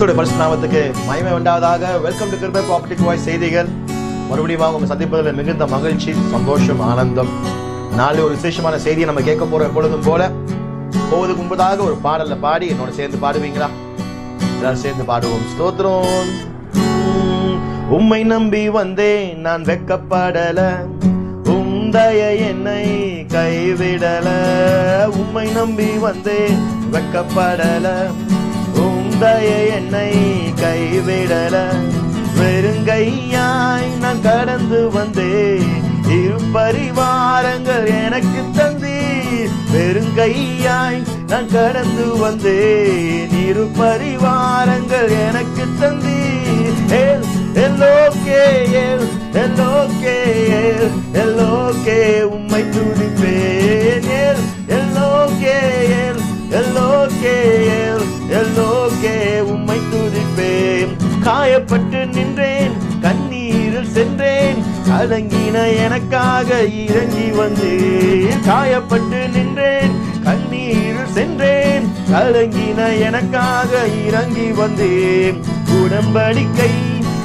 கத்தோடைய பரிசு நாமத்துக்கு மகிமை உண்டாவதாக. வெல்கம் டு கிருபை ப்ராப்பர்ட்டி வாய்ஸ் செய்திகள். மறுபடியும் அவங்க சந்திப்பதில் மிகுந்த மகிழ்ச்சி சந்தோஷம் ஆனந்தம். நாளை ஒரு விசேஷமான செய்தியை நம்ம கேட்க போறோம் எப்பொழுதும் போல போவதுக்கு முன்பதாக ஒரு பாடல்ல பாடி என்னோட சேர்ந்து பாடுவீங்களா? எல்லாரும் சேர்ந்து பாடுவோம். ஸ்தோத்திரம். உம்மை நம்பி வந்தேன் நான் வெக்கப்படல உந்தய என்னை கைவிடல. உம்மை நம்பி வந்தேன் வெக்கப்படல தய என்னை கைவிடல. வெறுங்கையாய் நான் கடந்து வந்தேன். இரு பரிவாரங்கள் எனக்கு தந்தி வெறுங்கையாய் நான் கடந்து வந்தேன். இரு பரிவாரங்கள் எனக்கு தந்தி எல்லோக்கே ஏல் எல்லோக்கே ஏல் எல்லோக்கே உம்மை துடிப்பேன் ஏல் எல்லோக்கே ஏல் எல்லோக்கே எல் எல்லோக்கே உம்மை துதிப்பேன். காயப்பட்டு நின்றேன் கண்ணீரில் சென்றேன். கலங்கின எனக்காக இறங்கி வந்து காயப்பட்டு நின்றேன் கண்ணீரில் சென்றேன். கலங்கின எனக்காக இறங்கி வந்தேன். உடம்படிக்கை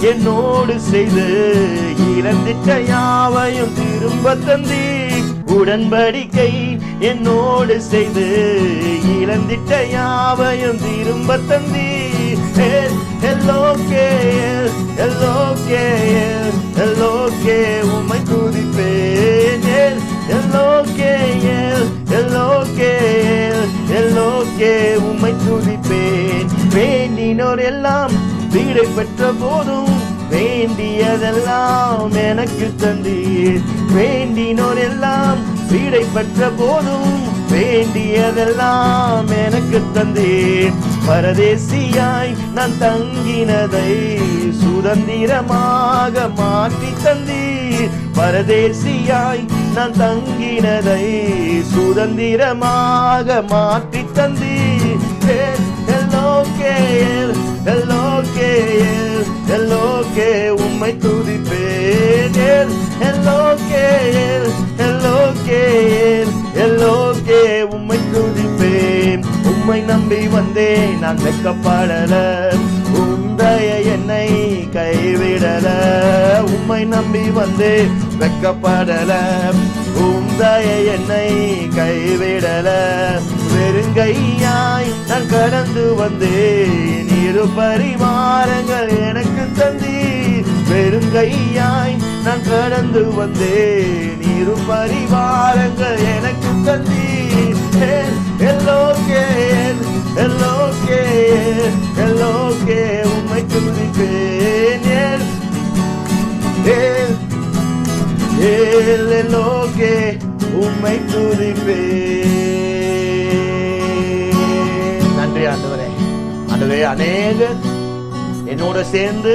என்னோடு செய்து இழந்திட்ட யாவையும் திரும்ப தந்தீ உடன்படிக்கை என்னோடு செய்து இழந்திட்ட யாவையும் திரும்ப தந்தீ எல்லோக்கே எல்லோக்கே எல்லோக்கே உம்மை துதிப்பேன். எல்லோக்கே எல்லோக்கே எல்லோக்கே உம்மை துதிப்பேன். வேண்டினோர் எல்லாம் வீடை பெற்ற போதும் வேண்டியதெல்லாம் எனக்கு தந்தீர். வேண்டினோர் எல்லாம் வீடை பெற்ற போதும் வேண்டியதெல்லாம் எனக்கு தந்தேன். பரதேசியாய் நான் தங்கினதை சுதந்திரமாக மாற்றி தந்தீர். பரதேசியாய் நான் தங்கினதை சுதந்திரமாக மாற்றி தந்தீர். எல்லோக்கே எல்லோக்கே எல்லோக்கே உம்மை தூ நம்பி வந்தே நான் வெக்கப்படல உந்தைய என்னை கைவிடல. உம்மை நம்பி வந்தே வெக்கப்படல உந்தைய என்னை கைவிடல. வெறுங்கையாய் நான் கடந்து வந்தேன் இரு பரிமாறங்கள் எனக்கு தந்தி. வெறுங்கையாய் நான் கடந்து வந்தேன் இரு பரிவாரங்கள் எனக்கு தந்தி. எல்லோக்கே எல்லோக்கே எல்லோக்கே உம்மை துதிப்பேன் ஏல் எல்லோக்கே உம்மை துதிப்பேன் நன்றி ஆண்டவரே. ஆண்டவரே அநேக. என்னோட சேர்ந்து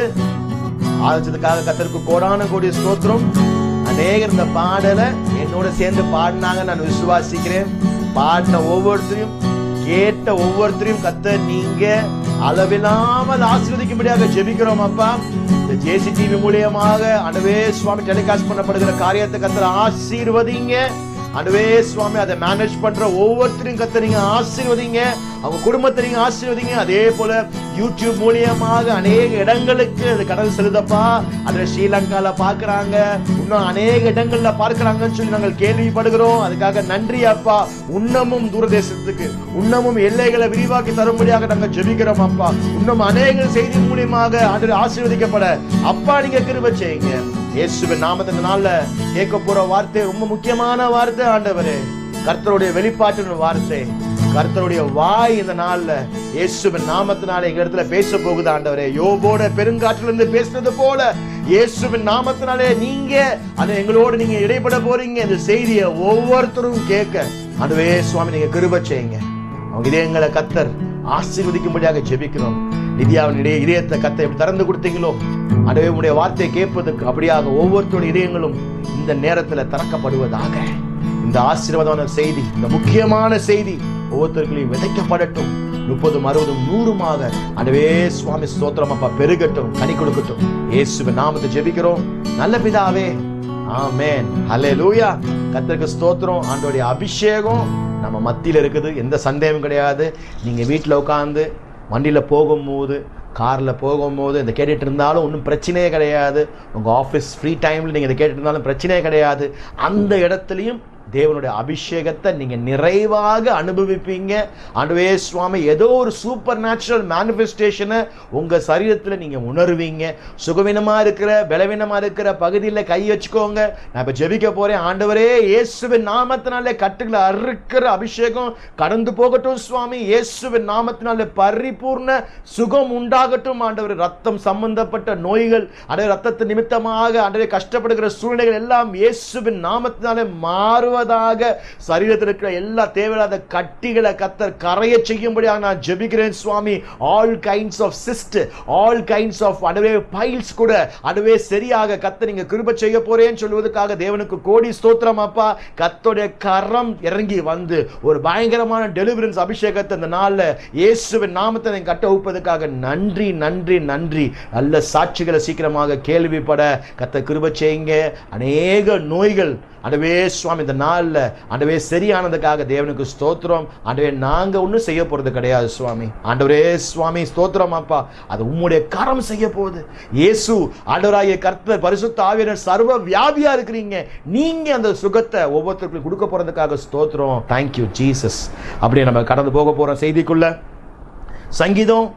ஆலோசத்துக்காக கத்தருக்கு கோடான கோடி ஸ்தோத்திரம். அநேகர் இந்த பாடலை என்னோட சேர்ந்து பாடினாங்க நான் விசுவாசிக்கிறேன். பாடின ஒவ்வொருத்தரையும் கேட்ட ஒவ்வொருத்தரையும் கத்த நீங்க அளவில்லாமல் ஆசீர்வதிக்கும்படியாக ஜெபிக்கிறோம் அப்பா. இந்த ஜேசி டிவி மூலியமாக அனுவே சுவாமி டெலிகாஸ்ட் பண்ணப்படுகிற காரியத்தை கத்தர் ஆசீர்வதிங்க. அடுவே சுவாமி அதை மேனேஜ் பண்ற ஒவ்வொருத்தரையும் கத்த நீங்க ஆசீர்வதிங்க. அவங்க குடும்பத்தை நீங்க ஆசீர்வதிங்க. அதே போல யூடியூப் மூலியமாக அநேக இடங்களுக்கு அது கடல் செலுத்தப்பா அதுல ஸ்ரீலங்கால பாக்குறாங்க இன்னும் அநேக இடங்கள்ல பார்க்கிறாங்கன்னு சொல்லி நாங்கள் கேள்விப்படுகிறோம். அதுக்காக நன்றி அப்பா. உன்னமும் தூரதேசத்துக்கு உன்னமும் எல்லைகளை விரிவாக்கி தரும்படியாக நாங்கள் ஜெபிக்கிறோம் அப்பா. இன்னும் அநேக செய்தி மூலியமாக அது ஆசீர்வதிக்கப்பட. அப்பா நீங்க கிருப செய்யுங்க. இயேசுவின் நாமத்தின் நாளில் கேட்க போற வார்த்தை ரொம்ப முக்கியமான வார்த்தை ஆண்டவரே. கர்த்தருடைய வெளிப்பாட்டின் வார்த்தை கர்த்தருடைய வாய் இந்த நாள்ல இயேசுவின் நாமத்தினால எங்க இடத்துல பேச போகுது ஆண்டவரே. யோபோட பெருங்காற்றுல இருந்து பேசுனது போல இயேசுவின் நாமத்தினாலே நீங்க அதை எங்களோடு நீங்க இடைப்பட போறீங்க. இந்த செய்தியை ஒவ்வொருத்தரும் கேட்க. அதுவே சுவாமி நீங்க கிருப செய்யுங்க. அவங்க இதயங்களை கத்தர் ஆசீர்வதிக்கும்படியாக ஜெபிக்கிறோம். நிதியாவினுடைய இதயத்தை கத்தை எப்படி திறந்து கொடுத்தீங்களோ? அடவே உடைய வார்த்தை கேட்பதற்கு அப்படியாக ஒவ்வொருத்தருடைய இதயங்களும் இந்த நேரத்துல திறக்கப்படுவதாக. இந்த ஆசீர்வாதமான செய்தி இந்த முக்கியமான செய்தி ஒவ்வொருத்தர்களையும் விதைக்கப்படட்டும். முப்பதும் அறுபதும் நூறுமாக அடவே சுவாமி ஸ்தோத்திரம் அப்பா பெருகட்டும் கனி கொடுக்கட்டும். இயேசுவின் நாமத்தை ஜெபிக்கிறோம். நல்ல பிதாவே அல லூயா கர்த்தருக்கு ஸ்தோத்திரம். ஆண்டோடைய அபிஷேகம் நம்ம மத்தியில இருக்குது. எந்த சந்தேகமும் கிடையாது. நீங்க வீட்டில் உட்காந்து வண்டியில் போகும்போது காரில் போகும்போது இதை கேட்டுகிட்டு இருந்தாலும் ஒன்றும் பிரச்சனையே கிடையாது. உங்கள் ஆஃபீஸ் ஃப்ரீ டைமில் நீங்கள் இதை கேட்டுட்டு இருந்தாலும் பிரச்சனையே கிடையாது. அந்த இடத்துலையும் தேவனுடைய அபிஷேகத்தை நீங்கள் நிறைவாக அனுபவிப்பீங்க. ஆண்டவே சுவாமி ஏதோ ஒரு சூப்பர் நேச்சுரல் மேனிஃபெஸ்டேஷனை உங்கள் சரீரத்தில் நீங்கள் உணர்வீங்க. சுகவீனமாக இருக்கிற பலவீனமாக இருக்கிற பகுதியில் கை வச்சுக்கோங்க. நான் இப்போ ஜெபிக்க போகிறேன் ஆண்டவரே இயேசுவின் நாமத்தினாலே கட்டுகளை அறுக்கிற அபிஷேகம் கடந்து போகட்டும் சுவாமி. இயேசுவின் நாமத்தினாலே பரிபூர்ண சுகம் உண்டாகட்டும். ஆண்டவர் ரத்தம் சம்பந்தப்பட்ட நோய்கள் அடைய ரத்தத்து நிமித்தமாக அடைய கஷ்டப்படுகிற சூழ்நிலைகள் எல்லாம் இயேசுவின் நாமத்தினாலே மாறுவ முழுவதாக சரீரத்தில் இருக்கிற எல்லா தேவையில்லாத கட்டிகளை கத்தர் கரைய செய்யும்படியாக நான் ஜெபிக்கிறேன் சுவாமி. All kinds of cyst all kinds of அடவே piles கூட அடவே சரியாக கத்த நீங்க கிருப செய்ய போறேன்னு சொல்லுவதற்காக தேவனுக்கு கோடி ஸ்தோத்திரம் அப்பா. கத்தோடைய கரம் இறங்கி வந்து ஒரு பயங்கரமான டெலிவரன்ஸ் அபிஷேகத்தை இந்த நாளில் இயேசுவின் நாமத்தை நீங்கள் கட்ட வைப்பதற்காக நன்றி நன்றி நன்றி. நல்ல சாட்சிகளை சீக்கிரமாக கேள்விப்பட கத்த கிருப செய்யுங்க. அநேக நோய்கள் அண்டவே சுவாமி இந்த நாளில் அண்டவே சரியானதுக்காக தேவனுக்கு ஸ்தோத்திரம். அண்டவே நாங்கள் ஒன்றும் செய்ய போகிறது கிடையாது சுவாமி. ஆண்டவரே சுவாமி ஸ்தோத்திரம் அப்பா. அது உம்முடைய கரம் செய்ய போகுது. இயேசு ஆண்டவராகிய கர்த்தர் பரிசுத்த ஆவியர் சர்வ வியாபியாக இருக்கிறீங்க. நீங்கள் அந்த சுகத்தை ஒவ்வொருத்தருக்கும் கொடுக்க போகிறதுக்காக ஸ்தோத்திரம். தேங்க்யூ ஜீசஸ் அப்படியே நம்ம கடந்து போக போகிறோம் செய்திக்குள்ள. சங்கீதம்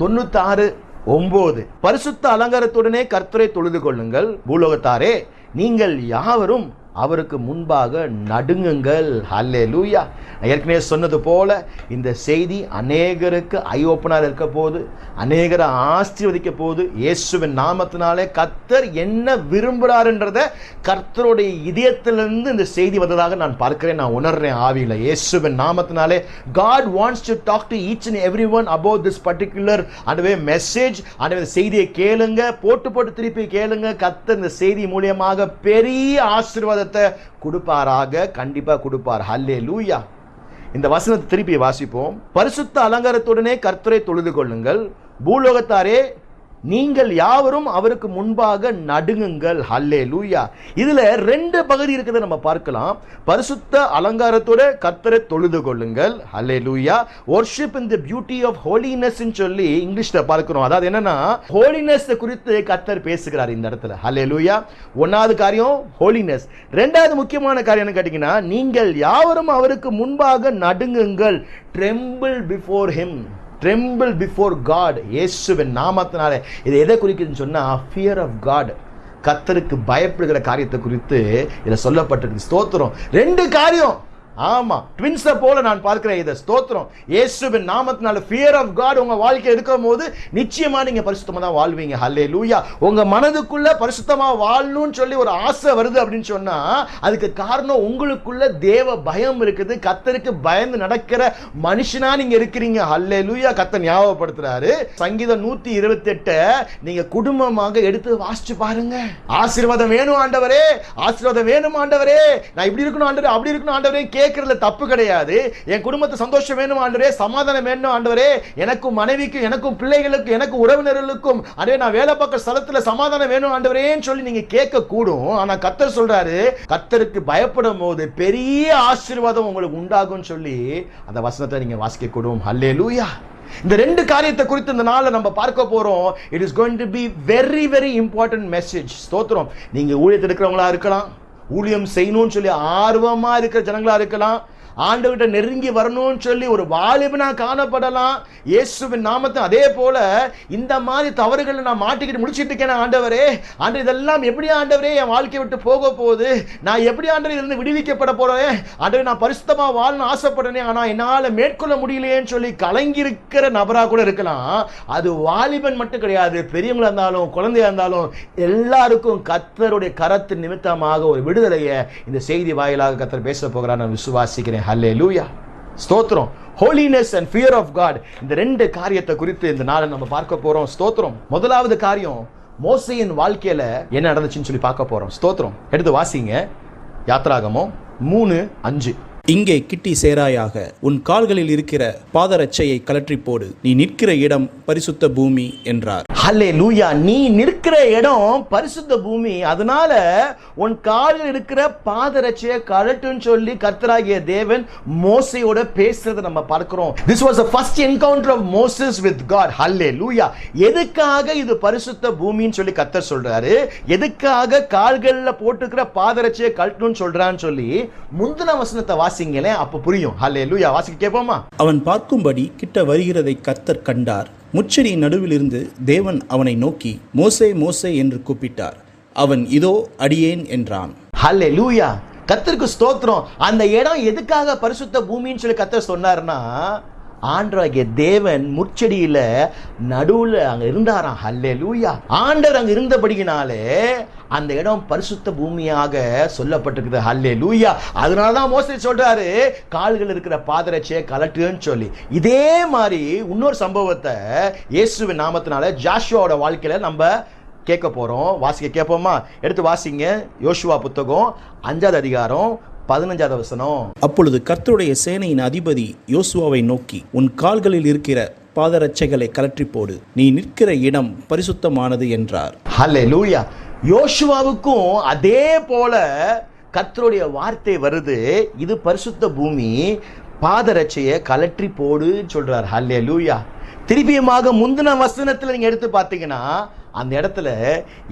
தொண்ணூத்தாறு ஒன்பது பரிசுத்த அலங்காரத்துடனே கர்த்தரை தொழுது கொள்ளுங்கள். பூலோகத்தாரே நீங்கள் யாவரும் அவருக்கு முன்பாக நடுங்குங்கள். ஹல்லே லூயா ஏற்கனவே சொன்னது போல இந்த செய்தி அநேகருக்கு ஐ ஓப்பனாக இருக்க போது அநேகரை ஆசீர்வதிக்க போது இயேசுவின் நாமத்தினாலே கர்த்தர் என்ன விரும்புகிறாருன்றத கர்த்தருடைய இதயத்திலிருந்து இந்த செய்தி வந்ததாக நான் பார்க்கிறேன். நான் உணர்றேன் ஆவியில். இயேசுவின் நாமத்தினாலே God wants to talk to each and every one about this particular அண்டவே message அண்டவே செய்தியை கேளுங்க. போட்டு போட்டு திருப்பி கேளுங்க. கர்த்தர் இந்த செய்தி மூலியமாக பெரிய ஆசீர்வாதத்தை கொடுப்பாராக கண்டிப்பா கொடுப்பார். ஹல்லே லூயா இந்த வசனத்தை திருப்பி வாசிப்போம். பரிசுத்த அலங்காரத்துடனே கர்த்தரை தொழுது கொள்ளுங்கள். பூலோகத்தாரே நீங்கள் யாவரும் அவருக்கு முன்பாக நடுங்குங்கள். ஹல்லே லூயா இதில் ரெண்டு பகுதி இருக்கிறத நம்ம பார்க்கலாம். பரிசுத்த அலங்காரத்தோட கத்தரை தொழுது கொள்ளுங்கள். Hallelujah worship in the beauty of holiness சொல்லி இங்கிலீஷில் பார்க்கிறோம். அதாவது என்னன்னா ஹோலினஸ் குறித்து கத்தர் பேசுகிறார் இந்த இடத்துல. ஹல்லே லூயா ஒன்றாவது காரியம் ஹோலினஸ் ரெண்டாவது முக்கியமான காரியம் என்ன கேட்டிங்கன்னா நீங்கள் யாவரும் அவருக்கு முன்பாக நடுங்குங்கள். Tremble before him tremble before God இயேசுவின் நாமத்தினாலே. இது எதை குறிக்குதுன்னு சொன்னால் ஃபியர் ஆஃப் காட் கத்தருக்கு பயப்படுகிற காரியத்தை குறித்து இதில் சொல்லப்பட்டிருக்கு. ஸ்தோத்திரம். ரெண்டு காரியம். ஆமா ட்வின்ஸை போல நான் பார்க்கிறேன். இதை ஸ்தோத்திரம். இயேசுவின் நாமத்தினால ஃபியர் ஆஃப் காட் உங்க வாழ்க்கை இருக்கும் போது நிச்சயமா நீங்க பரிசுத்தமா தான் வாழ்வீங்க. ஹல்லே லூயா உங்க மனதுக்குள்ள பரிசுத்தமா வாழணும்னு சொல்லி ஒரு ஆசை வருது அப்படின்னு சொன்னா அதுக்கு காரணம் உங்களுக்குள்ள தேவ பயம் இருக்குது. கத்தருக்கு பயந்து நடக்கிற மனுஷனா நீங்க இருக்கிறீங்க. ஹல்லே லூயா கத்த ஞாபகப்படுத்துறாரு. சங்கீதம் நூத்தி இருபத்தி எட்ட நீங்க குடும்பமாக எடுத்து வாசிச்சு பாருங்க. ஆசீர்வாதம் வேணும் ஆண்டவரே. ஆசீர்வாதம் வேணும் ஆண்டவரே. நான் இப்படி இருக்கணும் ஆண்டவரே அப்படி இருக்கணும் ஆண்டவரே. கேட்கறதுல தப்பு கிடையாது. என் குடும்பத்தை சந்தோஷம் வேணும் ஆண்டவரே சமாதானம் வேணும் ஆண்டவரே. எனக்கும் மனைவிக்கும் எனக்கும் பிள்ளைகளுக்கும் எனக்கும் உறவினர்களுக்கும் அதே நான் வேலை பார்க்க ஸ்தலத்துல சமாதானம் வேணும் ஆண்டவரேன்னு சொல்லி நீங்க கேட்க கூடும் ஆனா கத்தர் சொல்றாரு கத்தருக்கு பயப்படும் போது பெரிய ஆசீர்வாதம் உங்களுக்கு உண்டாகும் சொல்லி அந்த வசனத்தை நீங்க வாசிக்க கூடும் ஹல்லே லூயா இந்த ரெண்டு காரியத்தை குறித்து இந்த நாளில் நம்ம பார்க்க போறோம். It is going to be very very important message ஸ்தோத்திரம். நீங்க ஊழியத்தில் இருக்கிறவங்களா இருக்கலாம். ஊழியம் செய்யணும்னு சொல்லி ஆர்வமாக இருக்கிற ஜனங்களா இருக்கலாம் ஆண்டவர்கிட்ட நெருங்கி வரணும்னு சொல்லி ஒரு வாலிபனா காணப்படலாம். இயேசுவின் நாமத்தை அதே போல இந்த மாதிரி தவறுகளை நான் மாட்டிக்கிட்டு முடிச்சிட்டு இருக்கேன் ஆண்டவரே. ஆண்டு இதெல்லாம் எப்படி ஆண்டவரே என் வாழ்க்கையை விட்டு போக போகுது? நான் எப்படி ஆண்டவர் இருந்து விடுவிக்கப்பட போறேன்? ஆண்டவர் நான் பரிசுத்தமா வாழணும் ஆசைப்படுறேன் ஆனா என்னால மேற்கொள்ள முடியலையேன்னு சொல்லி கலங்கி இருக்கிற நபரா கூட இருக்கலாம். அது வாலிபன் மட்டும் கிடையாது. பெரியவங்களா இருந்தாலும் குழந்தையா இருந்தாலும் எல்லாருக்கும் கத்தருடைய கரத்து நிமித்தமாக ஒரு விடுதலையை இந்த செய்தி வாயிலாக கத்தர் பேச போகிறார். நான் விசுவாசிக்கிறேன். ஹல்லே லூயா ஸ்தோத்திரம். Holiness and fear of God இந்த ரெண்டு காரியத்தை குறித்து இந்த நாளை நம்ம பார்க்க போகிறோம் ஸ்தோத்திரம். முதலாவது காரியம் மோசையின் வாழ்க்கையில் என்ன நடந்துச்சுன்னு சொல்லி பார்க்க போகிறோம் ஸ்தோத்திரம். எடுத்து வாசிங்க. யாத்ராகமோ மூணு அஞ்சு. இங்கே கிட்டி சேராயாக உன் கால்களில் இருக்கிற பாதரட்சையை கலற்றி போடு நீ நிற்கிற இடம் பரிசுத்த பூமி என்றார். ஹலே லூயா நீ நிற்கிற இடம் பரிசுத்த பூமி. அதனால உன் காலில் இருக்கிற பாதரட்சியை கழட்டுன்னு சொல்லி கர்த்தராகிய தேவன் மோசையோட பேசுறதை நம்ம பார்க்கிறோம். This was first encounter of Moses with God hallelujah எதுக்காக இது பரிசுத்த பூமின்னு சொல்லி கத்தர் சொல்றாரு? எதுக்காக கால்கள்ல போட்டுக்கிற பாதரட்சியை கழட்டணும்னு சொல்றான்னு சொல்லி முந்தின வசனத்தை வாசிங்களேன் அப்ப புரியும். ஹல்லே லூயா வாசிக்க கேட்போமா? அவன் பார்க்கும்படி கிட்ட வருகிறதை கத்தர் கண்டார். முச்சடியின் நடுவிலிருந்து தேவன் அவனை நோக்கி மோசே மோசே என்று கூப்பிட்டார். அவன் இதோ அடியேன் என்றான். ஹல்லே லூயா கத்தருக்கு ஸ்தோத்திரம். அந்த இடம் எதுக்காக பரிசுத்த பூமின்னு சொல்லி கத்தர் சொன்னார்னா ஆண்டராகிய தேவன் முச்செடியில நடுவுல அங்க இருந்தாராம். ஹல்லே லூயா ஆண்டர் அங்க இருந்தபடியினாலே அந்த இடம் பரிசுத்த பூமியாக சொல்லப்பட்டிருக்குது. ஹல்லே லூயா அதனால தான் மோசடி சொல்றாரு கால்கள் இருக்கிற பாதரட்சியை கலட்டுன்னு சொல்லி. இதே மாதிரி இன்னொரு சம்பவத்தை இயேசுவின் நாமத்தினால ஜாஷுவோட வாழ்க்கையில நம்ம கேட்க போறோம். வாசிக்க கேட்போமா? எடுத்து வாசிங்க. யோசுவா புத்தகம் அஞ்சாவது அதிகாரம் பதினஞ்சாவது வசனம். அப்பொழுது கர்த்தருடைய சேனையின் அதிபதி யோசுவாவை நோக்கி உன் கால்களில் இருக்கிற பாதரட்சைகளை கலற்றி போடு. நீ நிற்கிற இடம் பரிசுத்தமானது என்றார். ஹல்லே லூயா யோசுவாவுக்கும் அதே போல கர்த்தருடைய வார்த்தை வருது. இது பரிசுத்த பூமி பாதரட்சையை கலற்றி போடு சொல்றார். ஹல்லே லூயா திருப்பியமாக முந்தின வசனத்தில் நீங்க எடுத்து பார்த்தீங்கன்னா அந்த இடத்துல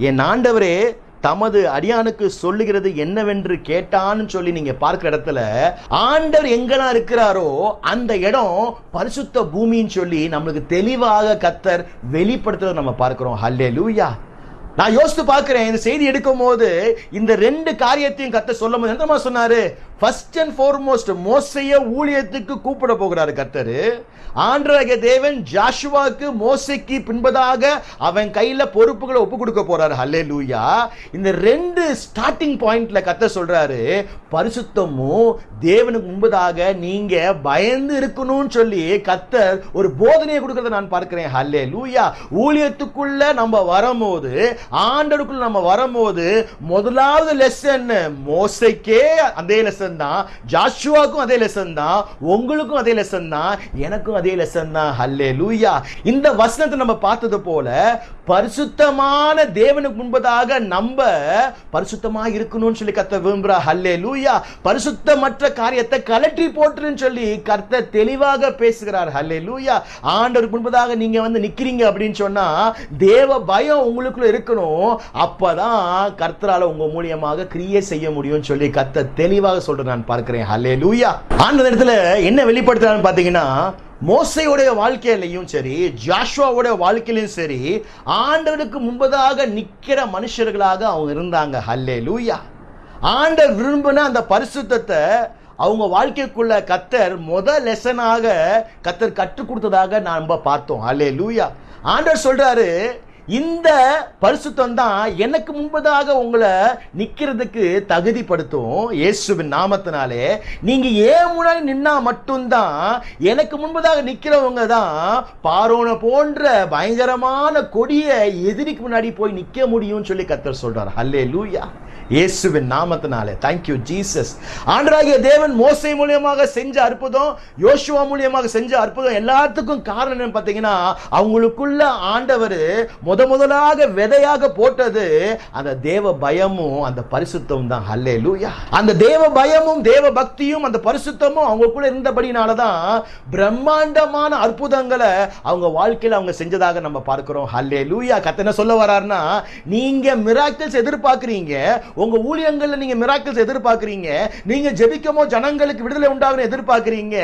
என் ஆண்டவரே தமது அடியானுக்கு சொல்லுகிறது என்னவென்று கேட்டான்னு சொல்லி நீங்க பார்க்கிற இடத்துல ஆண்டவர் எங்கெல்லாம் இருக்கிறாரோ அந்த இடம் பரிசுத்த பூமின்னு சொல்லி நம்மளுக்கு தெளிவாக கத்தர் வெளிப்படுத்துறதை நம்ம பார்க்கிறோம். ஹல்லே லூயா நான் யோசித்து பார்க்குறேன் இந்த செய்தி எடுக்கும் போது இந்த ரெண்டு காரியத்தையும் கத்த சொல்லும் போது என்னமா சொன்னாரு? ஃபர்ஸ்ட் அண்ட் ஃபார்மோஸ்ட் மோசைய ஊழியத்துக்கு கூப்பிட போகிறாரு கர்த்தர். ஆண்டரக தேவன் ஜாஷுவாக்கு மோசைக்கு பின்பதாக அவன் கையில் பொறுப்புகளை ஒப்பு கொடுக்க போறாரு. ஹல்லே லூயா இந்த ரெண்டு ஸ்டார்டிங் பாயிண்ட்ல கத்த சொல்றாரு பரிசுத்தமும் தேவனுக்கு முன்பதாக நீங்க பயந்து இருக்கணும்னு சொல்லி கத்தர் ஒரு போதனையை கொடுக்கறத நான் பார்க்கிறேன். ஹல்லே லூயா ஊழியத்துக்குள்ள நம்ம வரும்போது ஆண்டவருக்குள்ள நம்ம வரும்போது முதலாவது லெசன் மோசைக்கே அதே லெசன் தான். ஜாஷுவாக்கும் அதே லெசன் தான். உங்களுக்கும் அதே லெசன் தான். எனக்கும் அதே லெசன் தான். ஹல்லே லூயா இந்த வசனத்தை நம்ம பார்த்தது போல பரிசுத்தமான தேவனுக்கு முன்பதாக நம்ம பரிசுத்தமா இருக்கணும்னு சொல்லி கத்த விரும்புறா ஹல்லே லூயா பரிசுத்தமற்ற காரியத்தை கலற்றி போட்டுருன்னு சொல்லி கர்த்த தெளிவாக பேசுகிறார். ஹல்லே லூயா ஆண்டவருக்கு முன்பதாக நீங்க வந்து நிக்கிறீங்க அப்படின்னு சொன்னா தேவ பயம் உங்களுக்குள்ள இருக்கணும் அப்பதான் கர்த்தரால உங்க மூலியமாக கிரியே செய்ய முடியும்னு சொல்லி கத்த தெளிவாக சொல்ற நான் பார்க்கிறேன். ஹலே லூயா ஆண்டு இடத்துல என்ன வெளிப்படுத்துறான்னு பாத்தீங்கன்னா மோசையுடைய வாழ்க்கையிலையும் சரி ஜாஷுவாவுடைய வாழ்க்கையிலையும் சரி ஆண்டவருக்கு முன்பதாக நிக்கிற மனுஷர்களாக அவங்க இருந்தாங்க. ஹல்லே லூயா ஆண்டவர் விரும்பின அந்த பரிசுத்தத்தை அவங்க வாழ்க்கைக்குள்ள கத்தர் முத லெசனாக கத்தர் கற்றுக் கொடுத்ததாக நம்ம பார்த்தோம். ஹல்லே லூயா ஆண்டவர் சொல்றாரு இந்த பரிசுத்தம் தான் எனக்கு முன்பதாக உங்களை நிக்கிறதுக்கு தகுதிப்படுத்தும் இயேசுவின் நாமத்தினாலே. நீங்க ஏன் முன்னாடி நின்னா மட்டும்தான் எனக்கு முன்பதாக நிக்கிறவங்க தான் பாரோனை போன்ற பயங்கரமான கொடிய எதிரிக்கு முன்னாடி போய் நிக்க முடியும்னு சொல்லி கத்தர் சொல்கிறார் ஹல்லே லூயா இயேசுவின் நாமத்தினாலே. தேங்க்யூ ஜீசஸ் ஆண்டராகிய தேவன் மோசை மூலியமாக செஞ்ச அற்புதம் யோசுவா மூலியமாக செஞ்ச அற்புதம் எல்லாத்துக்கும் காரணம் என்னன்னு பார்த்தீங்கன்னா அவங்களுக்குள்ள ஆண்டவர் முத முதலாக விதையாக போட்டது அந்த தேவ பயமும் அந்த பரிசுத்தமும் தான். ஹல்லே லூயா அந்த தேவ பயமும் தேவ பக்தியும் அந்த பரிசுத்தமும் அவங்களுக்குள்ள இருந்தபடினால தான் பிரம்மாண்டமான அற்புதங்களை அவங்க வாழ்க்கையில் அவங்க செஞ்சதாக நம்ம பார்க்கிறோம். ஹல்லே லூயா கத்தனை சொல்ல வராருன்னா நீங்க மிராக்கிள்ஸ் எதிர்பார்க்குறீங்க உங்க ஊழியங்கள்ல நீங்க மிராக்கிள்ஸ் எதிர்பார்க்குறீங்க நீங்க ஜெபிக்கமோ ஜனங்களுக்கு விடுதலை உண்டாகணும் எதிர்பார்க்குறீங்க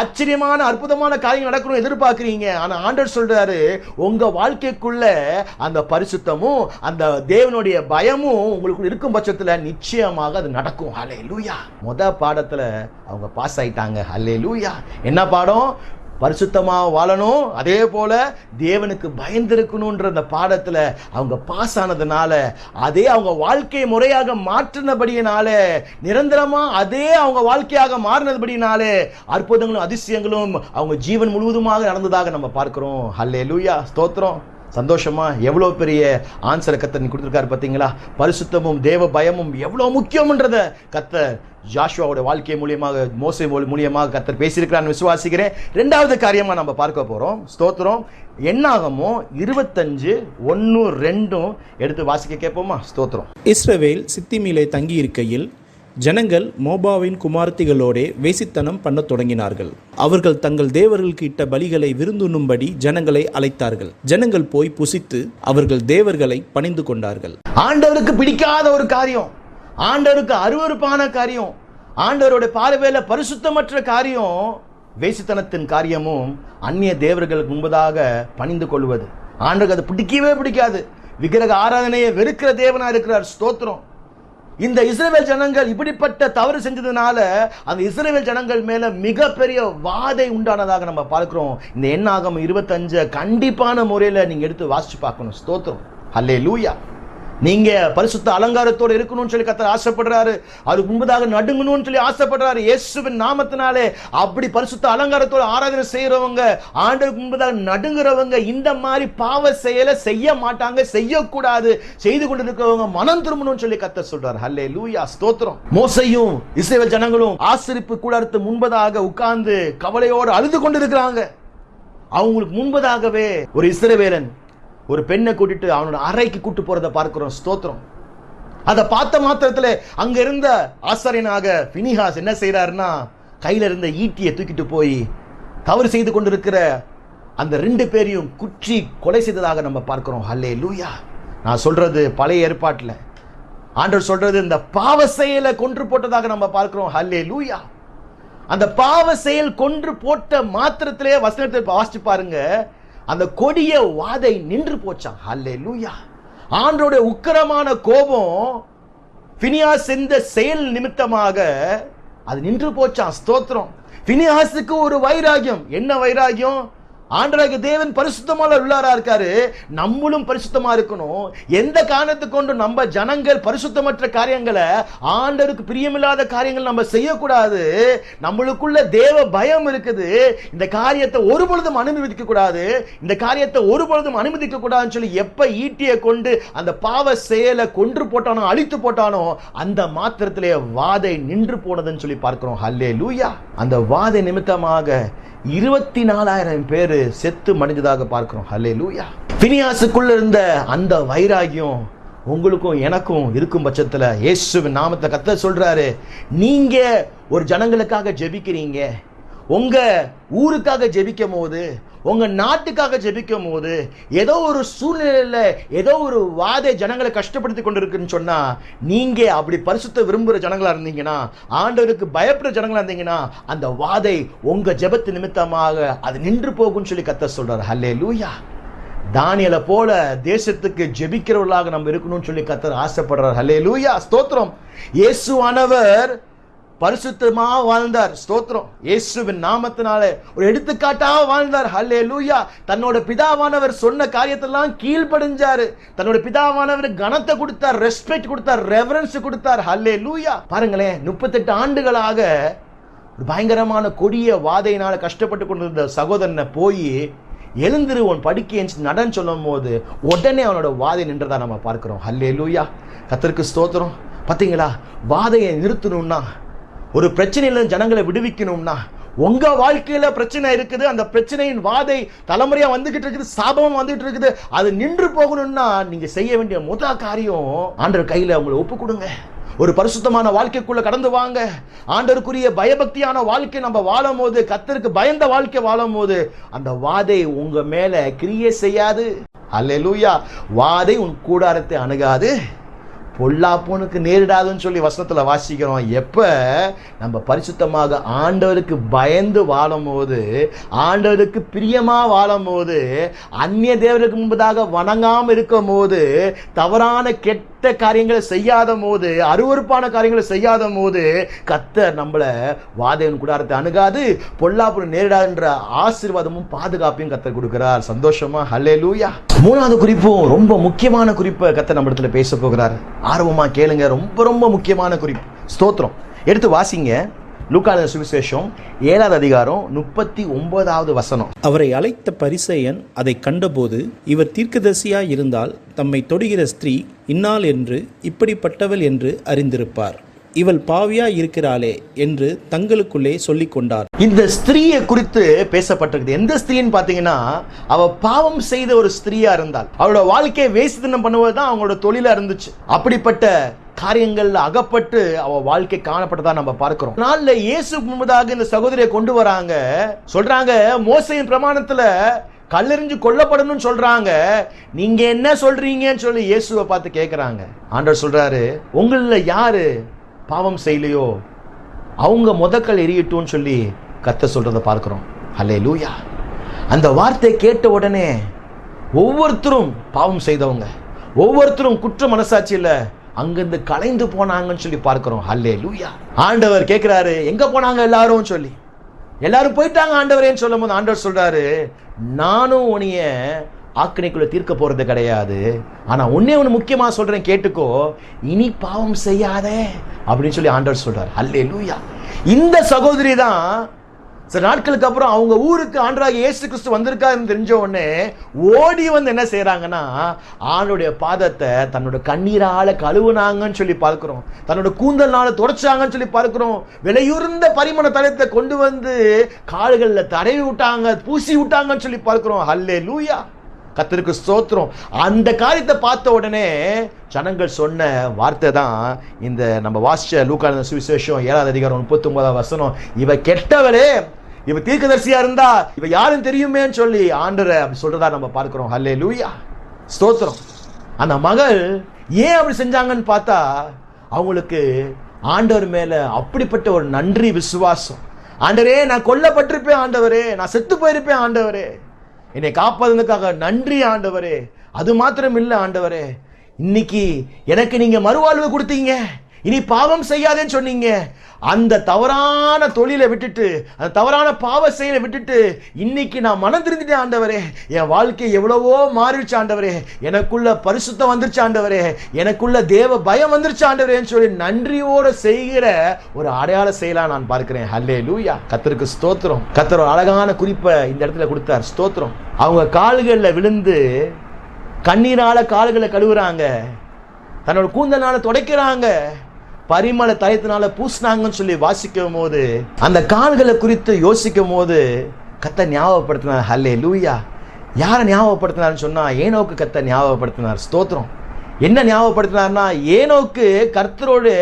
ஆச்சரியமான அற்புதமான காரியம் நடக்கணும் எதிர்பார்க்குறீங்க ஆனா ஆண்டர் சொல்றாரு உங்க வாழ்க்கைக்குள்ள அந்த பரிசுத்தமும் அந்த தேவனுடைய பயமும் உங்களுக்கு இருக்கும் பட்சத்துல நிச்சயமாக அது நடக்கும். ஹலே லூயா முத பாடத்துல அவங்க பாஸ் ஆயிட்டாங்க. ஹலே லூயா என்ன பாடம்? பரிசுத்தமாக வாழணும். அதே போல் தேவனுக்கு பயந்திருக்கணுன்ற அந்த பாடத்தில் அவங்க பாஸ் ஆனதுனால அதே அவங்க வாழ்க்கை முறையாக மாற்றினபடியினால நிரந்தரமாக அதே அவங்க வாழ்க்கையாக மாறினபடினாலே அற்புதங்களும் அதிசயங்களும் அவங்க ஜீவன் முழுவதுமாக நடந்ததாக நம்ம பார்க்குறோம். ஹல்லே லூயா ஸ்தோத்திரம். சந்தோஷமா? எவ்வளோ பெரிய ஆன்சரை கத்தர் நீ கொடுத்துருக்காரு பார்த்தீங்களா? பரிசுத்தமும் தேவ பயமும் எவ்வளோ முக்கியம்ன்றத கத்தர் ஜாஷுவாவோட வாழ்க்கை மூலியமாக மோசை மூலி- மூலியமாக கத்தர் பேசியிருக்கிறான்னு விசுவாசிக்கிறேன். ரெண்டாவது காரியமாக நம்ம பார்க்க போகிறோம் ஸ்தோத்திரம். என்னாகமோ இருபத்தஞ்சு ஒன்று ரெண்டும் எடுத்து வாசிக்க கேட்போமா? ஸ்தோத்திரம். இஸ்ரவேல் தங்கி இருக்கையில் ஜனங்கள் மோபாவின் குமார்த்திகளோடே வேசித்தனம் பண்ணத் தொடங்கினார்கள். அவர்கள் தங்கள் தேவர்களுக்கு இட்ட பலிகளை விருந்துண்ணும்படி ஜனங்களை அழைத்தார்கள். ஜனங்கள் போய் புசித்து அவர்கள் தேவர்களை பணிந்து கொண்டார்கள். ஆண்டவருக்கு பிடிக்காத ஒரு காரியம் ஆண்டவருக்கு அருவருப்பான காரியம் ஆண்டவரோட பார்வையில பரிசுத்தமற்ற காரியம் வேசித்தனத்தின் காரியமும் அந்நிய தேவர்களுக்கு முன்பதாக பணிந்து கொள்வது. ஆண்டவருக்கு அது பிடிக்கவே பிடிக்காது. விக்கிரக ஆராதனையை வெறுக்கிற தேவனா இருக்கிறார். ஸ்தோத்திரம். இந்த இஸ்ரேல் ஜனங்கள் இப்படிப்பட்ட தவறு செஞ்சதுனால அந்த இஸ்ரேல் ஜனங்கள் மேல மிகப்பெரிய வாதை உண்டானதாக நம்ம பார்க்கிறோம். இந்த எண்ணாகம் இருபத்தஞ்ச கண்டிப்பான முறையில நீங்க எடுத்து வாசிச்சு பார்க்கணும். ஸ்தோத்திரம். அல்லே லூயா நீங்க பரிசுத்த அலங்காரத்தோடு இருக்கணும்னு சொல்லி கத்தர் ஆசைப்படுறாரு. அது முன்பதாக நடுங்கணும்னு சொல்லி ஆசைப்படுறாரு. இயேசுவின் நாமத்தினாலே அப்படி பரிசுத்த அலங்காரத்தோடு ஆராதனை செய்யறவங்க ஆண்டு முன்பதாக நடுங்குறவங்க இந்த மாதிரி பாவ செயலை செய்ய மாட்டாங்க செய்யக்கூடாது. செய்து கொண்டிருக்கிறவங்க மனம் திரும்பணும்னு சொல்லி கத்தர் சொல்றாரு. ஹல்லே லூயா ஸ்தோத்திரம். மோசையும் இஸ்ரேல் ஜனங்களும் ஆசிரிப்பு கூடாரத்து முன்பதாக உட்கார்ந்து கவலையோடு அழுது கொண்டிருக்கிறாங்க. அவங்களுக்கு முன்பதாகவே ஒரு இஸ்ரவேலன் ஒரு பெண்ணை கூட்டிட்டு அவனோட அறைக்கு கூட்டு போறத பார்க்கிறோம் ஸ்தோத்திரம். அதை பார்த்த மாத்திரத்துல அங்க இருந்த ஆசாரியனாக பினிஹாஸ் என்ன செய்யறாருன்னா கையில இருந்த ஈட்டியை தூக்கிட்டு போய் தவறு செய்து கொண்டிருக்கிற அந்த ரெண்டு பேரையும் குற்றி கொலை செய்ததாக நம்ம பார்க்கிறோம். ஹல்லே லூயா நான் சொல்றது பழைய ஏற்பாட்டில். ஆண்டவர் சொல்றது இந்த பாவ செயலை கொன்று போட்டதாக நம்ம பார்க்கிறோம். ஹல்லே லூயா அந்த பாவ செயல் கொன்று போட்ட மாத்திரத்திலே வசனத்தை வாசிச்சு பாருங்க. அந்த கொடிய வாதை நின்று போச்சான் ஹல்லே லூயா ஆண்டோடைய உக்கரமான கோபம் பினியாஸ் இந்த செயல் நிமித்தமாக அது நின்று போச்சான் ஸ்தோத்திரம். பினியாஸுக்கு ஒரு வைராகியம். என்ன வைராகியம்? ஆண்டராக தேவன் பரிசுத்தமான உள்ளாரா இருக்காரு. நம்மளும் பரிசுத்தமா இருக்கணும். எந்த காரணத்தை கொண்டு நம்ம ஜனங்கள் பரிசுத்தமற்ற காரியங்களை ஆண்டருக்கு பிரியமில்லாத காரியங்கள் நம்ம செய்யக்கூடாது. நம்மளுக்குள்ள தேவ பயம் இருக்குது. இந்த காரியத்தை ஒரு பொழுதும் அனுமதிக்க கூடாது. இந்த காரியத்தை ஒரு பொழுதும் அனுமதிக்க கூடாதுன்னு சொல்லி எப்ப ஈட்டியை கொண்டு அந்த பாவ செயலை கொன்று போட்டானோ அழித்து போட்டானோ அந்த மாத்திரத்திலே வாதை நின்று போனதுன்னு சொல்லி பார்க்கிறோம். ஹல்லே லூயா அந்த வாதை நிமித்தமாக இருபத்தி நாலாயிரம் பேர் செத்து மடிஞ்சதாக பார்க்கிறோம். ஹலே லூயா பினியாசுக்குள்ள இருந்த அந்த வைராகியம் உங்களுக்கும் எனக்கும் இருக்கும் பட்சத்தில் இயேசுவின் நாமத்தை கத்த சொல்றாரு நீங்க ஒரு ஜனங்களுக்காக ஜெபிக்கிறீங்க. உங்க ஊருக்காக ஜெபிக்கும் போது உங்க நாட்டுக்காக ஜெபிக்கும் போது ஏதோ ஒரு சூழ்நிலையில ஏதோ ஒரு வாதை ஜனங்களை கஷ்டப்படுத்தி கொண்டிருக்குன்னு சொன்னா நீங்க அப்படி பரிசுத்த விரும்புகிற ஜனங்களா இருந்தீங்கன்னா ஆண்டவருக்கு பயப்படுற ஜனங்களா இருந்தீங்கன்னா அந்த வாதை உங்க ஜெபத்து நிமித்தமாக அது நின்று போகும்னு சொல்லி கத்த சொல்றாரு. ஹல்லே லூயா தானியலை போல தேசத்துக்கு ஜெபிக்கிறவர்களாக நம்ம இருக்கணும்னு சொல்லி கத்தர் ஆசைப்படுறார். ஹல்லே லூயா ஸ்தோத்திரம். இயேசுவானவர் பரிசுத்தமாக வாழ்ந்தார். ஸ்தோத்திரம். இயேசுவின் நாமத்தினாலே ஒரு எடுத்துக்காட்டாக வாழ்ந்தார். ஹல்லே லூயா தன்னோட பிதாவானவர் சொன்ன காரியத்தெல்லாம் கீழ்ப்படிஞ்சாரு. தன்னோட பிதாவானவர் கனத்தை கொடுத்தார் ரெஸ்பெக்ட் கொடுத்தார் ரெவரன்ஸ் கொடுத்தார். ஹல்லே லூயா பாருங்களேன் முப்பத்தெட்டு ஆண்டுகளாக ஒரு பயங்கரமான கொடிய வாதையினால கஷ்டப்பட்டு கொண்டிருந்த சகோதரனை போய் எழுந்திரு உன் படுக்கை நடன் சொல்லும் போது உடனே அவனோட வாதை நின்றதா நம்ம பார்க்கிறோம். ஹல்லே லூயா கத்தருக்கு ஸ்தோத்திரம். பார்த்தீங்களா வாதையை நிறுத்தணும்னா ஒரு பிரச்சனையில ஜனங்களை விடுவிக்கணும்னா உங்க வாழ்க்கையில பிரச்சனை இருக்குது அந்த பிரச்சனையின் வாதை தலைமுறையா வந்துகிட்டு இருக்குது சாபம் வந்துகிட்டு இருக்குது அது நின்று போகணும்னா நீங்க செய்ய வேண்டிய முத காரியம் ஆண்டவர் கையில உங்களை ஒப்பு கொடுங்க ஒரு பரிசுத்தமான வாழ்க்கைக்குள்ள கடந்து வாங்க. ஆண்டருக்குரிய பயபக்தியான வாழ்க்கை நம்ம வாழும் போது கத்தருக்கு பயந்த வாழ்க்கை வாழும் போது அந்த வாதை உங்க மேல கிரியே செய்யாது. அல்லேலூயா. வாதை உன் கூடாரத்தை அணுகாது. பொல்லாப்போனுக்கு நேரிடாதுன்னு சொல்லி வசனத்தில் வாசிக்கிறோம். எப்போ? நம்ம பரிசுத்தமாக ஆண்டவருக்கு பயந்து வாழும்போது ஆண்டவருக்கு பிரியமாக வாழும்போது அந்நிய தேவருக்கு முன்பதாக வணங்காமல் இருக்கும் போது தவறான கெட்ட காரியங்களை செய்யாத போது அருவருப்பான காரியங்களை செய்யாத போது கத்தர் நம்மளை வாதையின் கூடாரத்தை அணுகாது பொல்லாப்பு நேரிடாதுன்ற ஆசீர்வாதமும் பாதுகாப்பையும் கத்தர் கொடுக்கிறார். சந்தோஷமா? ஹலே லூயா மூணாவது குறிப்பும் ரொம்ப முக்கியமான குறிப்பை கத்தர் நம்ம இடத்துல பேச போகிறார். ஆர்வமாக கேளுங்க ரொம்ப ரொம்ப முக்கியமான குறிப்பு. ஸ்தோத்திரம். எடுத்து வாசிங்க. லூக்கான சுவிசேஷம் ஏழாவது அதிகாரம் முப்பத்தி ஒன்பதாவது வசனம். அவரை அழைத்த பரிசேயன் அதை கண்டபோது இவர் தீர்க்கதரிசியாய் இருந்தால் தம்மை தொடுகிற ஸ்திரீ இன்னாள் என்று இப்படிப்பட்டவள் என்று அறிந்திருப்பார். இவள் பாவியா இருக்கிறாளே என்று தங்களுக்குள்ளே சொல்லிக் கொண்டார். இந்த ஸ்திரீயை குறித்து பேசப்பட்டிருக்குது. எந்த ஸ்திரீன்னு பாத்தீங்கன்னா அவ பாவம் செய்த ஒரு ஸ்திரீயா இருந்தாள். அவளோட வாழ்க்கையை வேசித்தனம் பண்ணுவது தான் அவங்களோட தொழிலா இருந்துச்சு. அப்படிப்பட்ட காரியங்கள்ல அகப்பட்டு அவ வாழ்க்கை காணப்பட்டதா நம்ம பார்க்கிறோம். நாள்ல இயேசு முன்பதாக இந்த சகோதரியை கொண்டு வராங்க. சொல்றாங்க மோசையின் பிரமாணத்துல கல்லெறிஞ்சு கொல்லப்படணும்னு சொல்றாங்க. நீங்க என்ன சொல்றீங்கன்னு சொல்லி இயேசுவை பார்த்து கேட்குறாங்க ஆண்டவர் சொல்றாரு உங்களில் யாரு பாவம் செய்யலையோ அவங்க முதக்கல் எரியட்டும்னு சொல்லி கத்த சொல்றத பார்க்கிறோம். அல்லே லூயா அந்த வார்த்தையை கேட்ட உடனே ஒவ்வொருத்தரும் பாவம் செய்தவங்க. ஒவ்வொருத்தரும் குற்ற மனசாட்சியில் அங்கிருந்து கலைந்து போனாங்கன்னு சொல்லி பார்க்கிறோம். ஹல்லே லூயா ஆண்டவர் கேட்குறாரு எங்க போனாங்க எல்லாரும்? சொல்லி. எல்லாரும் போயிட்டாங்க ஆண்டவரேன்னு சொல்லும் போது ஆண்டவர் சொல்றாரு நானும் உனிய ஆக்கினைக்குள்ளே தீர்க்க போறது கிடையாது. ஆனா உன்னே ஒன்று முக்கியமா சொல்கிறேன் கேட்டுக்கோ. இனி பாவம் செய்யாதே அப்படின்னு சொல்லி ஆண்டவர் சொல்றாரு. அல்லே லூயா இந்த சகோதரி தான் சில நாட்களுக்கு அப்புறம் அவங்க ஊருக்கு ஆண்டராக இயேசு கிறிஸ்து வந்திருக்காருன்னு தெரிஞ்ச உடனே ஓடி வந்து என்ன செய்கிறாங்கன்னா ஆணுடைய பாதத்தை தன்னோட கண்ணீரால் கழுவுனாங்கன்னு சொல்லி பார்க்குறோம். தன்னோட கூந்தல்னால துடைச்சாங்கன்னு சொல்லி பார்க்குறோம். விலையுறந்த பரிமண தலத்தை கொண்டு வந்து கால்களில் தடவி விட்டாங்க பூசி விட்டாங்கன்னு சொல்லி பார்க்குறோம். ஹல்லே லூயா கத்தருக்கு ஸ்தோத்திரம். அந்த காரியத்தை பார்த்த உடனே ஜனங்கள் சொன்ன வார்த்தை தான் இந்த நம்ம வாசிச்ச லூக்கான சுவிசேஷம் ஏழாவது அதிகாரம் முப்பத்தொன்பதாம் வசனம். இவ கெட்டவளே இவ தீர்க்கதரிசியா இருந்தா இவ யாரும் தெரியுமேன்னு சொல்லி ஆண்டரை அப்படி சொல்றதா நம்ம பார்க்கிறோம். ஹல்லே லூயா ஸ்தோத்திரம். அந்த மகள் ஏன் அப்படி செஞ்சாங்கன்னு பார்த்தா அவங்களுக்கு ஆண்டவர் மேல அப்படிப்பட்ட ஒரு நன்றி விசுவாசம். ஆண்டவரே நான் கொல்லப்பட்டிருப்பேன் ஆண்டவரே. நான் செத்து போயிருப்பேன் ஆண்டவரே. என்னை காப்பதற்காக நன்றி ஆண்டவரே. அது மாத்திரம் இல்லை ஆண்டவரே. இன்னைக்கு எனக்கு நீங்க மறுவாழ்வு கொடுத்தீங்க. இனி பாவம் செய்யாதேன்னு சொன்னீங்க. அந்த தவறான தொழிலை விட்டுட்டு அந்த தவறான பாவ செயலை விட்டுட்டு இன்னைக்கு நான் மனம் திருந்திட்டேன் ஆண்டவரே. என் வாழ்க்கை எவ்வளவோ மாறிடுச்சு ஆண்டவரே. எனக்குள்ள பரிசுத்தம் வந்துருச்சு ஆண்டவரே. எனக்குள்ள தேவ பயம் வந்துருச்சு ஆண்டவரேன்னு சொல்லி நன்றியோட செய்கிற ஒரு அடையாள செயலா நான் பார்க்கிறேன். ஹல்லே லூயா கத்தருக்கு ஸ்தோத்திரம். கத்தர் ஒரு அழகான குறிப்பை இந்த இடத்துல கொடுத்தார். ஸ்தோத்திரம். அவங்க கால்களில் விழுந்து கண்ணீரால் கால்களை கழுவுறாங்க. தன்னோட கூந்தனால துடைக்கிறாங்க. பரிமள தயத்தினால பூசினாங்கன்னு சொல்லி வாசிக்கும் போது அந்த கால்களை குறித்து யோசிக்கும் போது கத்த ஞாபகப்படுத்தினார். ஹல்லே லூயா யாரை ஞாபகப்படுத்தினார்னு சொன்னா ஏனோக்கு கத்த ஞாபகப்படுத்தினார். ஸ்தோத்திரம். என்ன ஞாபகப்படுத்தினார்னா ஏனோக்கு கர்த்தரோடு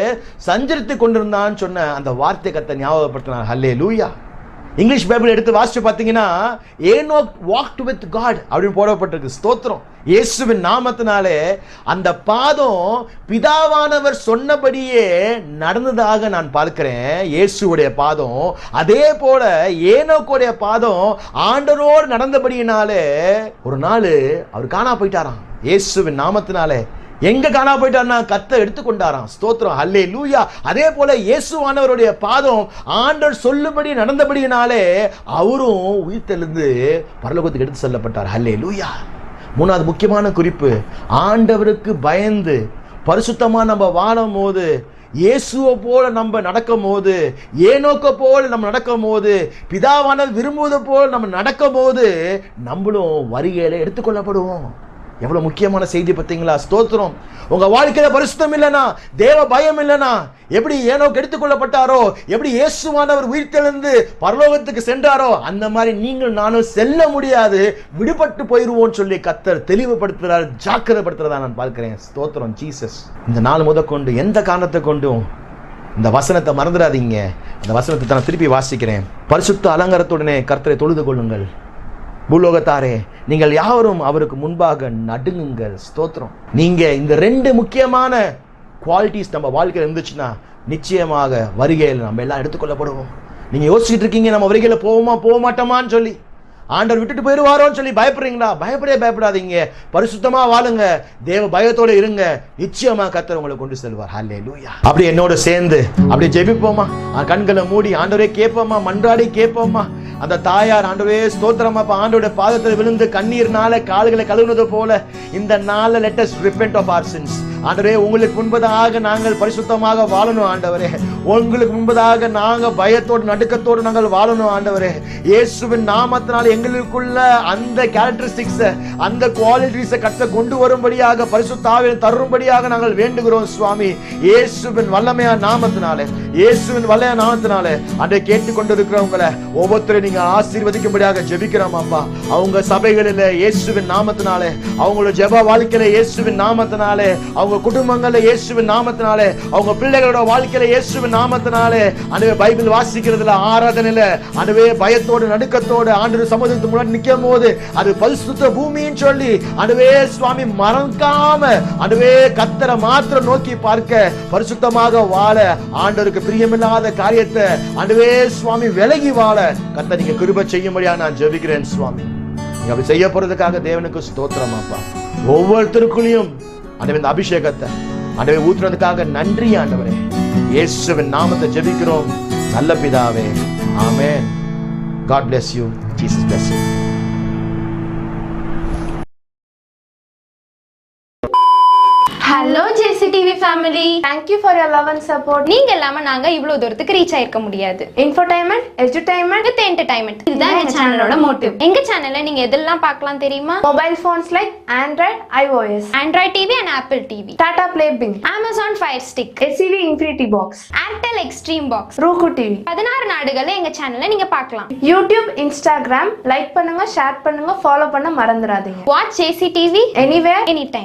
சஞ்சரித்து கொண்டிருந்தான்னு சொன்ன அந்த வார்த்தை கத்த ஞாபகப்படுத்தினார். ஹல்லே லூயா இங்கிலீஷ் பைபிள் எடுத்து வாசிச்சு பார்த்தீங்கன்னா ஏனோ வாக்ட் வித் காட் அப்படின்னு போடப்பட்டிருக்கு. ஸ்தோத்திரம். இயேசுவின் நாமத்தினாலே அந்த பாதம் பிதாவானவர் சொன்னபடியே நடந்ததாக நான் பார்க்கிறேன். இயேசுடைய பாதம். அதே போல ஏனோக்குடைய பாதம் ஆண்டரோடு நடந்தபடியினாலே ஒரு நாள் அவர் காணா போயிட்டாராம். இயேசுவின் நாமத்தினாலே. எங்க காணா போயிட்டார்னா கத்த எடுத்துக்கொண்டாராம். ஸ்தோத்திரம். அல்லே லூயா அதே போல இயேசுவானவருடைய பாதம் ஆண்டவர் சொல்லுபடி நடந்தபடியினாலே அவரும் உயிர்த்தெழுந்து பரலோகத்துக்கு எடுத்து செல்லப்பட்டார். அல்லே லூயா மூணாவது முக்கியமான குறிப்பு ஆண்டவருக்கு பயந்து பரிசுத்தமாக நம்ம வாழும் போது இயேசுவை போல நம்ம நடக்கும் போது ஏனோக்க போல நம்ம நடக்கும் போது பிதாவானது விரும்புவது போல நம்ம நடக்கும் போது நம்மளும் வருகையில் எடுத்துக்கொள்ளப்படுவோம். எவ்வளவு முக்கியமான செய்தி பார்த்தீங்களா? ஸ்தோத்திரம். உங்க வாழ்க்கையில பரிசுத்தம் இல்லைனா தேவ பயம் இல்லைனா எப்படி ஏனோ கெடுத்துக்கொள்ளப்பட்டாரோ எப்படி இயேசுவானவர் உயிர்த்தெழுந்து பரலோகத்துக்கு சென்றாரோ அந்த மாதிரி நீங்கள் நானும் செல்ல முடியாது. விடுபட்டு போயிருவோம்னு சொல்லி கத்தர் தெளிவுபடுத்துறார் ஜாக்கிரப்படுத்துறதா நான் பார்க்கிறேன். ஸ்தோத்திரம் ஜீசஸ். இந்த நாள் முதற்கொண்டு எந்த காரணத்தை கொண்டும் இந்த வசனத்தை மறந்துடாதீங்க. இந்த வசனத்தை நான் திருப்பி வாசிக்கிறேன். பரிசுத்த அலங்காரத்துடனே கர்த்தரை தொழுது கொள்ளுங்கள். பூலோகத்தாரே நீங்கள் யாவரும் அவருக்கு முன்பாக நடுங்குங்கள். ஸ்தோத்திரம். நீங்கள் இந்த ரெண்டு முக்கியமான குவாலிட்டிஸ் நம்ம வாழ்க்கையில் இருந்துச்சுன்னா நிச்சயமாக வருகையில் நம்ம எல்லாம் எடுத்துக்கொள்ளப்படுவோம். நீங்கள் யோசிச்சுட்டு இருக்கீங்க நம்ம வருகையில் போவோமா போக மாட்டோமான்னு சொல்லி. ஆண்டவர் விட்டுட்டு போயிடுவாரோன்னு சொல்லி பயப்படுறீங்களா? பயப்படவே பயப்படாதீங்க. பரிசுத்தமா வாழுங்க. தேவ பயத்தோட இருங்க. நிச்சயமா கத்தர் உங்களை கொண்டு செல்வார். ஹல்லே லூயா அப்படி என்னோட சேர்ந்து அப்படியே ஜெபிப்போமா? கண்களை மூடி ஆண்டவரே கேட்போமா? மன்றாடி கேட்போமா? அந்த தாயார் ஆண்டவே ஸ்தோத்திரமா இப்போ ஆண்டோட பாதத்தில் விழுந்து கண்ணீர்னால கால்களை கழுவுனது போல இந்த நாளில் let us repent of our sins ஆண்டவரே உங்களுக்கு முன்பதாக நாங்கள் பரிசுத்தமாக வாழணும் ஆண்டவரே. உங்களுக்கு முன்பதாக நாங்கள் பயத்தோடு நடுக்கத்தோடு நாங்கள் வாழணும் ஆண்டவரே. இயேசுவின் நாமத்தினால் எங்களுக்குள்ள அந்த கேரக்டரிஸ்டிக்ஸை அந்த குவாலிட்டிஸை கத்த கொண்டு வரும்படியாக பரிசுத்தாவை தரும்படியாக நாங்கள் வேண்டுகிறோம் சுவாமி. இயேசுவின் வல்லமையா நாமத்தினாலே இயேசுவின் வல்லமையா நாமத்தினாலே அதை கேட்டுக்கொண்டிருக்கிறவங்களை ஒவ்வொருத்தரையும் நீங்க ஆசீர்வதிக்கும்படியாக ஜெபிக்கிறோம் அப்பா. அவங்க சபைகளில் இயேசுவின் நாமத்தினாலே அவங்களோட ஜெப வாழ்க்கையில இயேசுவின் நாமத்தினாலே அவங்க அவங்க குடும்பங்கள்ல இயேசுவின் நாமத்தினாலே அவங்க பிள்ளைகளோட வாழ்க்கையில இயேசுவின் நாமத்தினாலே அனுவே பைபிள் வாசிக்கிறதுல ஆராதனையில அனுவே பயத்தோடு நடுக்கத்தோடு ஆண்டு சமூகத்துக்கு முன்னாடி நிற்கும் போது அது பரிசுத்த பூமின்னு சொல்லி அனுவே சுவாமி மறக்காம அனுவே கத்தரை மாத்திரம் நோக்கி பார்க்க பரிசுத்தமாக வாழ ஆண்டவருக்கு பிரியமில்லாத காரியத்தை அனுவே சுவாமி விலகி வாழ கத்த நீங்க கிருப செய்யும்படியா நான் ஜெபிக்கிறேன் சுவாமி. நீங்க அப்படி செய்ய போறதுக்காக தேவனுக்கு ஸ்தோத்திரமாப்பா. ஒவ்வொருத்தருக்குள்ளேயும் ஆண்டவே இந்த அபிஷேகத்தை ஆண்டவே ஊத்துறதுக்காக நன்றி ஆண்டவரே. இயேசுவின் நாமத்தை ஜெபிக்கிறோம். நல்ல பிதாவே. ஆமேன். God bless you Jesus bless you family you for your love and support. நீங்க இல்லாம நாங்க இவ்வளவு தூரத்துக்கு ரீச் ஆயிருக்க முடியாது. Infotainment, edutainment, வித் என்டர்டைன்மெண்ட் இதுதான் எங்க சேனலோட மோட்டிவ் எங்க சேனல்ல நீங்க எதெல்லாம் பார்க்கலாம் தெரியுமா? Mobile phones like Android, iOS, Android TV and Apple TV Tata Play Bing, Amazon Fire Stick SCV Infinity Box, Airtel Xstream box Roku TV, பதினாறு நாடுகள்ல எங்க சேனல்ல நீங்க பார்க்கலாம். YouTube, Instagram, லைக் பண்ணுங்க ஷேர் பண்ணுங்க ஃபாலோ பண்ண மறந்துடாதீங்க. Watch JC TV anywhere any time